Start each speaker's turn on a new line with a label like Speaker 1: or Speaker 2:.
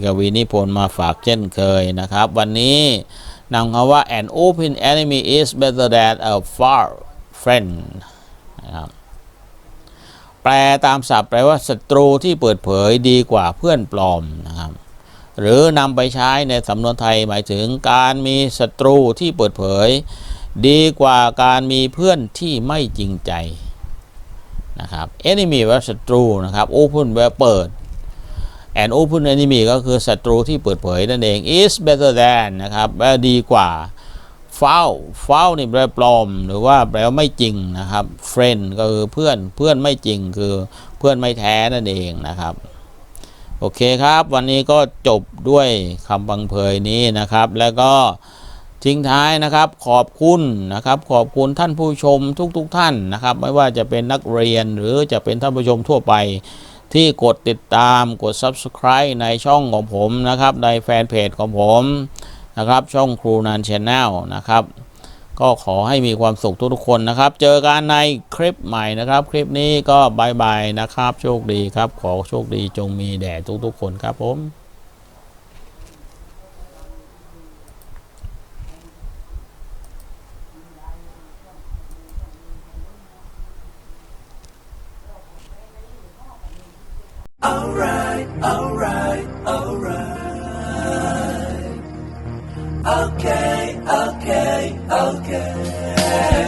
Speaker 1: กวีนิพนธ์มาฝากเช่นเคยนะครับ วันนี้นำคำว่า an open enemy is better than a far friend นะครับแปลตามศัพท์แปลว่าศัตรูที่เปิดเผยดีกว่าเพื่อนปลอมนะครับ หรือนำไปใช้ในสำนวนไทยหมายถึงการมีศัตรูที่เปิดเผย ดีกว่าการมีเพื่อนที่ไม่จริงใจนะครับ enemy แปลว่าศัตรูนะครับ open แปลว่าเปิด and open enemy ก็คือศัตรูที่เปิดเผยนั่นเอง is better than นะครับแปลว่าดีกว่า foul foul นี่แปลปลอม หรือว่าแปลว่าไม่จริงนะครับ friend ก็คือเพื่อนเพื่อนไม่จริงคือเพื่อนไม่แท้นั่นเองนะครับ โอเคครับ วันนี้ก็จบด้วยคำบังเพยนี้นะครับ แล้วก็ทิ้งท้ายนะครับขอบคุณนะครับ ขอบคุณท่านผู้ชมทุกๆทท่านนะครับ ไม่ว่าจะเป็นนักเรียนหรือจะเป็นท่านผู้ชมทั่วไป ที่กดติดตามกด Subscribe ในช่องของผมนะครับ ในแฟนเพจของผมนะครับ ช่องครูนันชแนลนะครับ ก็ขอให้มีความสุขทุกๆคนนะครับ เจอกันในคลิปใหม่นะครับ คลิปนี้ก็บายบายนะครับ โชคดีครับ ขอโชคดีจงมีแด่ทุกๆคนครับผม
Speaker 2: Okay, okay, okay.